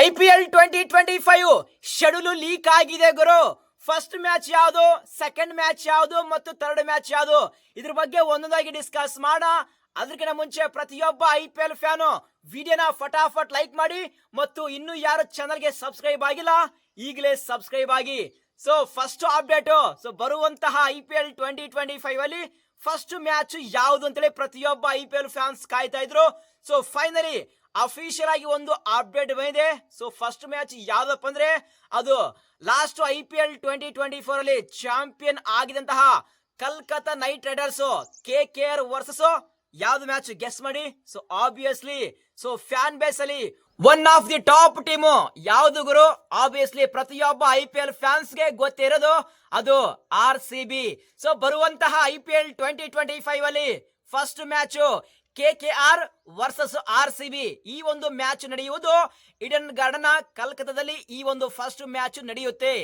I P L twenty twenty five schedule leak ಆಗಿದೆ ಗುರು. First match ಯಾವುದು? Second match ಯಾವುದು? ಮತ್ತು ಥರ್ಡ್ ಮ್ಯಾಚ್ ಯಾವುದು? ಇದ್ರ ಬಗ್ಗೆ ಒಂದೊಂದಾಗಿ ಡಿಸ್ಕಸ್ ಮಾಡ. ಅದಕ್ಕಿಂತ ಮುಂಚೆ ಪ್ರತಿಯೊಬ್ಬ ಐ ಪಿ ಎಲ್ ಫ್ಯಾನು ವಿಡಿಯೋನ ಫಟಾಫಟ್ ಲೈಕ್ ಮಾಡಿ ಮತ್ತು ಇನ್ನು ಯಾರು ಚಾನಲ್ಗೆ ಸಬ್ಸ್ಕ್ರೈಬ್ ಆಗಿಲ್ಲ, ಈಗಲೇ ಸಬ್ಸ್ಕ್ರೈಬ್ ಆಗಿ. ಸೊ ಫಸ್ಟ್ ಅಪ್ಡೇಟ್ ಸೊ ಬರುವಂತಹ I P L twenty twenty five ಅಲ್ಲಿ ಫಸ್ಟ್ ಮ್ಯಾಚ್ ಯಾವುದು ಅಂತೇಳಿ ಪ್ರತಿಯೊಬ್ಬ ಐ ಪಿ ಎಲ್ ಫ್ಯಾನ್ಸ್ ಕಾಯ್ತಾ ಇದ್ರು. ಸೊ ಫೈನಲಿ ಅಫಿಷಿಯಲ್ ಆಗಿ ಒಂದು ಅಪ್ಡೇಟ್ ಬಂದಿದೆ. ಸೊ ಫಸ್ಟ್ ಮ್ಯಾಚ್ ಯಾವ್ದಪ್ಪ ಅಂದ್ರೆ, ಅದು last I P L twenty twenty four ಅಲ್ಲಿ champion ಆಗಿದಂತಹ Calcutta knight riders K K R versus ಯಾವ್ದು ಮ್ಯಾಚ್ ಗೆಸ್ ಮಾಡಿ? So obviously so fan base ಅಲ್ಲಿ one of the top team ಯಾವ್ದು ಗುರು? ಆಬ್ವಿಯಸ್ಲಿ ಪ್ರತಿಯೊಬ್ಬ ಐ ಪಿ ಎಲ್ ಫ್ಯಾನ್ಸ್ಗೆ ಗೊತ್ತಿರೋದು ಅದು ಆರ್ ಸಿ ಬಿ ಸೊ ಬರುವಂತಹ I P L twenty twenty five ಅಲ್ಲಿ first match K K R versus R C B. ಈ ಒಂದು ಮ್ಯಾಚ್ ನಡೆಯುವುದು ಇಡನ್ ಗಾರ್ಡನ್ ಕಲ್ಕತ್ತಾದಲ್ಲಿ ಈ ಒಂದು ಫಸ್ಟ್ ಮ್ಯಾಚ್ ನಡೆಯುತ್ತೆ.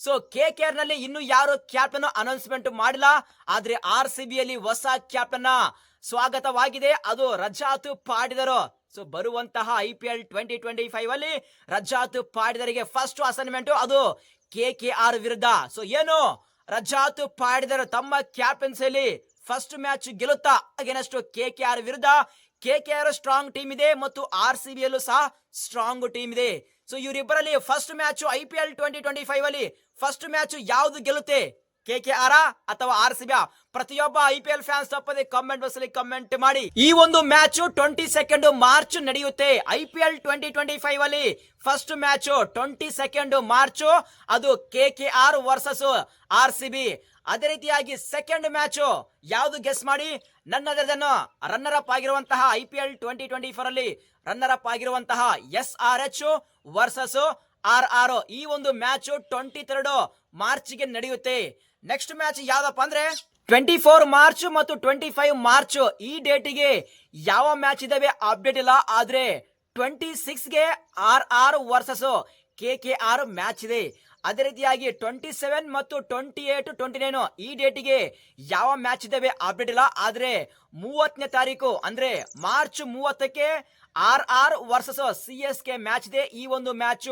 ಸೊ ಕೆ ಕೆ ಆರ್ನಲ್ಲಿ ಇನ್ನು ಯಾರು ಕ್ಯಾಪ್ಟನ್ ಅನೌನ್ಸ್ಮೆಂಟ್ ಮಾಡಿಲ್ಲ. ಆದ್ರೆ ಆರ್ ಸಿ ಬಿ ಅಲ್ಲಿ ಹೊಸ ಕ್ಯಾಪ್ಟನ್ ಸ್ವಾಗತವಾಗಿದೆ. ಅದು ರಜಾತ್ ಪಾಡಿದರು. ಸೊ ಬರುವಂತಹ I P L twenty twenty five ಅಲ್ಲಿ ರಜಾತ್ ಪಾಡಿದರಿಗೆ ಫಸ್ಟ್ ಅಸೈನ್ಮೆಂಟ್ ಅದು ಕೆ ಕೆ ಆರ್ ವಿರುದ್ಧ. ಸೊ ಏನು? ರಜಾತ್ ಪಾಡಿದರು ತಮ್ಮ ಕ್ಯಾಪ್ಟನ್ಸಿಯಲ್ಲಿ ಫಸ್ಟ್ ಮ್ಯಾಚ್ ಗೆಲ್ಲುತ್ತಾ? ಅಗೇನಸ್ಟ್ ಕೆ ಕೆ ಆರ್ ವಿರುದ್ಧ K K R strong team ಇದೆ ಮತ್ತು ಆರ್ ಸಿ ಬಿ ಯಲ್ಲೂ ಸಹ ಸ್ಟ್ರಾಂಗ್ ಟೀಮ್ ಇದೆ. So ಇವರಿಬ್ಬರಲ್ಲಿ first match I P L twenty twenty five ಅಲ್ಲಿ ಫಸ್ಟ್ ಮ್ಯಾಚ್ ಯಾವ್ದು ಗೆಲ್ಲುತ್ತೆ? ಕೆ ಕೆ ಆರ್ ಅಥವಾ ಆರ್ ಸಿ ಬಿ ಪ್ರತಿಯೊಬ್ಬ ಐ ಪಿ ಎಲ್ ಫ್ಯಾನ್ಸ್ ತಪ್ಪದೆ ಕಾಮೆಂಟ್ ಬಾಕ್ಸ್ ಅಲ್ಲಿ ಕಮೆಂಟ್ ಮಾಡಿ. ಈ ಒಂದು ಮ್ಯಾಚ್ ಟ್ವೆಂಟಿ ಸೆಕೆಂಡ್ ಮಾರ್ಚ್ ನಡೆಯುತ್ತೆ. I P L twenty twenty five ಅಲ್ಲಿ first match twenty second March ಅದು K K R versus R C B. ಅದೇ ರೀತಿಯಾಗಿ ಸೆಕೆಂಡ್ ಮ್ಯಾಚ್ ಯಾವುದು ಗೆಸ್ ಮಾಡಿ? ನನ್ನದನ್ನು ರನ್ನರ್ ಅಪ್ ಆಗಿರುವಂತಹ I P L twenty twenty four ಅಲ್ಲಿ ರನ್ನರ್ ಅಪ್ ಆಗಿರುವಂತಹ S R H versus R R. ಈ ಒಂದು ಮ್ಯಾಚ್ ಟ್ವೆಂಟಿ ಮಾರ್ಚ್ಗೆ ನಡೆಯುತ್ತೆ. ನೆಕ್ಸ್ಟ್ ಮ್ಯಾಚ್ ಯಾವ್ದಪ್ಪ ಅಂದ್ರೆ? ಟ್ವೆಂಟಿ ಫೋರ್ ಮಾರ್ಚ್ ಮತ್ತು ಟ್ವೆಂಟಿ ಫೈವ್ ಮಾರ್ಚ್ ಈ ಡೇಟಿಗೆ ಯಾವ ಮ್ಯಾಚ್ ಇದಾವೆ ಅಪ್ಡೇಟ್ ಇಲ್ಲ. ಆದ್ರೆ twenty ಸಿಕ್ಸ್ಗೆ R R versus K K R match ಇದೆ. ಅದೇ ರೀತಿಯಾಗಿ ಟ್ವೆಂಟಿ ಸೆವೆನ್ ಮತ್ತು ಟ್ವೆಂಟಿ ಏಟ್ ಟ್ವೆಂಟಿ ನೈನ್ ಈ ಡೇಟಿಗೆ ಯಾವ ಮ್ಯಾಚ್ ಇದಾವೆ ಅಪ್ಡೇಟ್ ಇಲ್ಲ. ಆದ್ರೆ ಮೂವತ್ತನೇ ತಾರೀಕು, ಅಂದ್ರೆ ಮಾರ್ಚ್ ಮೂವತ್ತಕ್ಕೆ R R versus C S K match ಇದೆ ಈ ಒಂದು ಮ್ಯಾಚ್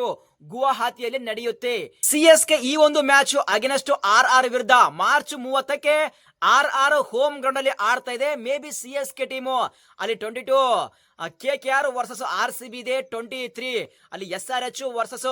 ಗುವಾಹತಿಯಲ್ಲಿ ನಡೆಯುತ್ತೆ. ಸಿ ಎಸ್ ಕೆ ಈ ಒಂದು ಮ್ಯಾಚ್ ಅಗೇನಸ್ಟ್ ಆರ್ ಆರ್ ವಿರುದ್ಧ ಮಾರ್ಚ್ ಮೂವತ್ತಕ್ಕೆ ಆರ್ ಆರ್ ಹೋಮ್ ಗ್ರೌಂಡ್ ಅಲ್ಲಿ ಆಡ್ತಾ ಇದೆ. Maybe C S K team ಅಲ್ಲಿ twenty two K K R versus R C B ಇದೆ ಟ್ವೆಂಟಿ ತ್ರೀ ಅಲ್ಲಿ S R H versus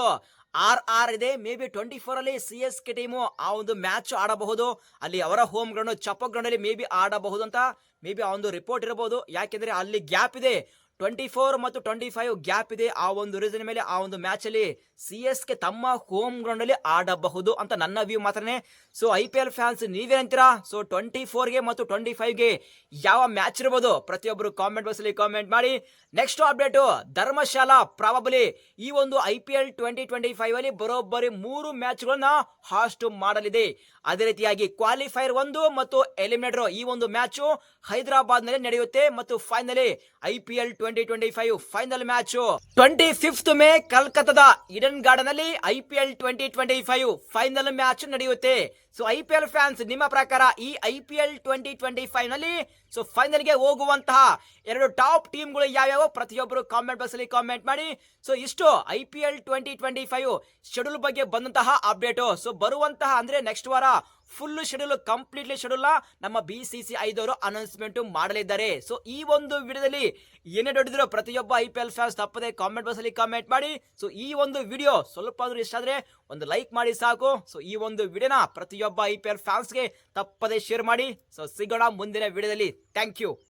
R R ಇದೆ. Maybe twenty four ಅಲ್ಲಿ C S K team ಆ ಒಂದು ಮ್ಯಾಚ್ ಆಡಬಹುದು. ಅಲ್ಲಿ ಅವರ ಹೋಮ್ ಗ್ರೌಂಡ್ ಚಪ್ಪ ಗ್ರೌಂಡ್ ಅಲ್ಲಿ ಮೇ ಬಿ ಆಡಬಹುದು ಅಂತ ಮೇ ಬಿ ಆ ಒಂದು ರಿಪೋರ್ಟ್ ಇರಬಹುದು ಯಾಕೆಂದ್ರೆ ಅಲ್ಲಿ ಗ್ಯಾಪ್ ಇದೆ. ಟ್ವೆಂಟಿ ಫೋರ್ ಮತ್ತು ಟ್ವೆಂಟಿ ಫೈವ್ ಗ್ಯಾಪ್ ಇದೆ. ಆ ಒಂದು ರೀಸನ್ ಮೇಲೆ, ಆ ಒಂದು ಮ್ಯಾಚ್ ಅಲ್ಲಿ ಸಿ ಎಸ್ ಕೆ ತಮ್ಮ ಹೋಮ್ ಗ್ರೌಂಡ್ ಅಲ್ಲಿ ಆಡಬಹುದು ಅಂತ ನನ್ನ ವ್ಯೂ ಮಾತ್ರನೇ. So I P L fans ನೀವೇನಂತೀರಾ so twenty ಫೋರ್ಗೆ ಮತ್ತು ಟ್ವೆಂಟಿ ಫೈವ್ಗೆ ಯಾವ ಮ್ಯಾಚ್ ಇರಬಹುದು ಪ್ರತಿಯೊಬ್ಬರು ಕಾಮೆಂಟ್ ಬಾಕ್ಸ್ ಅಲ್ಲಿ ಕಾಮೆಂಟ್ ಮಾಡಿ. ನೆಕ್ಸ್ಟ್ ಅಪ್ಡೇಟ್ ಧರ್ಮಶಾಲಾ ಪ್ರಾಬಬಲಿ ಈ ಒಂದು I P L twenty twenty five ಅಲ್ಲಿ ಬರೋಬ್ಬರಿ ಮೂರು ಮ್ಯಾಚ್ಗಳನ್ನ ಹಾಸ್ಟ್ ಮಾಡಲಿದೆ. ಅದೇ ರೀತಿಯಾಗಿ ಕ್ವಾಲಿಫೈರ್ ಒಂದು ಮತ್ತು ಎಲಿಮಿನೇಟರ್ ಈ ಒಂದು ಮ್ಯಾಚ್ ಹೈದರಾಬಾದ್ನಲ್ಲಿ ನಡೆಯುತ್ತೆ. ಮತ್ತು finally I P L twenty twenty five final match twenty fifth May ಕಲ್ಕತ್ತಾದ Eden garden ಅಲ್ಲಿ I P L twenty twenty five final match ನಡೆಯುತ್ತೆ. So I P L fans ನಿಮ್ಮ ಪ್ರಕಾರ ಈ I P L twenty twenty ಫೈವ್ನಲ್ಲಿ so ಫೈನಲ್ಗೆ ಹೋಗುವಂತಹ ಎರಡು top ಟೀಮ್ಗಳು ಯಾವ್ಯಾವ ಪ್ರತಿಯೊಬ್ಬರು ಕಾಮೆಂಟ್ ಬಾಕ್ಸ್ ಅಲ್ಲಿ ಕಾಮೆಂಟ್ ಮಾಡಿ. ಸೊ ಇಷ್ಟು I P L twenty twenty five schedule ಬಗ್ಗೆ ಬಂದಂತಹ ಅಪ್ಡೇಟ್ ಸೊ ಬರುವಂತಹ ಅಂದ್ರೆ ನೆಕ್ಸ್ಟ್ ವಾರ ಫುಲ್ ಶೆಡ್ಯೂಲ್, ಕಂಪ್ಲೀಟ್ಲಿ ಶೆಡ್ಯೂಲ್ ನಮ್ಮ ಬಿ ಸಿ ಸಿ ಐದವರು ಅನೌನ್ಸ್ಮೆಂಟ್ ಮಾಡಲಿದ್ದಾರೆ. ಸೊ, ಈ ಒಂದು ವಿಡಿಯೋದಲ್ಲಿ ಏನೇ ದೊಡ್ಡಿದ್ರು ಪ್ರತಿಯೊಬ್ಬ ಐ ಪಿ ಎಲ್ ಫ್ಯಾನ್ಸ್ ತಪ್ಪದೆ ಕಾಮೆಂಟ್ ಬಾಕ್ಸ್ ಅಲ್ಲಿ ಕಾಮೆಂಟ್ ಮಾಡಿ. ಸೊ, ಈ ಒಂದು ವಿಡಿಯೋ ಸ್ವಲ್ಪ ಆದ್ರೂ ಇಷ್ಟ ಆದ್ರೆ ಒಂದು ಲೈಕ್ ಮಾಡಿ ಸಾಕು. ಸೊ, ಈ ಒಂದು ವಿಡಿಯೋನ ಪ್ರತಿಯೊಬ್ಬ ಐ ಪಿ ಎಲ್ ಫ್ಯಾನ್ಸ್ಗೆ ತಪ್ಪದೆ ಶೇರ್ ಮಾಡಿ. ಸೊ, ಸಿಗೋಣ ಮುಂದಿನ ವಿಡಿಯೋದಲ್ಲಿ. Thank you.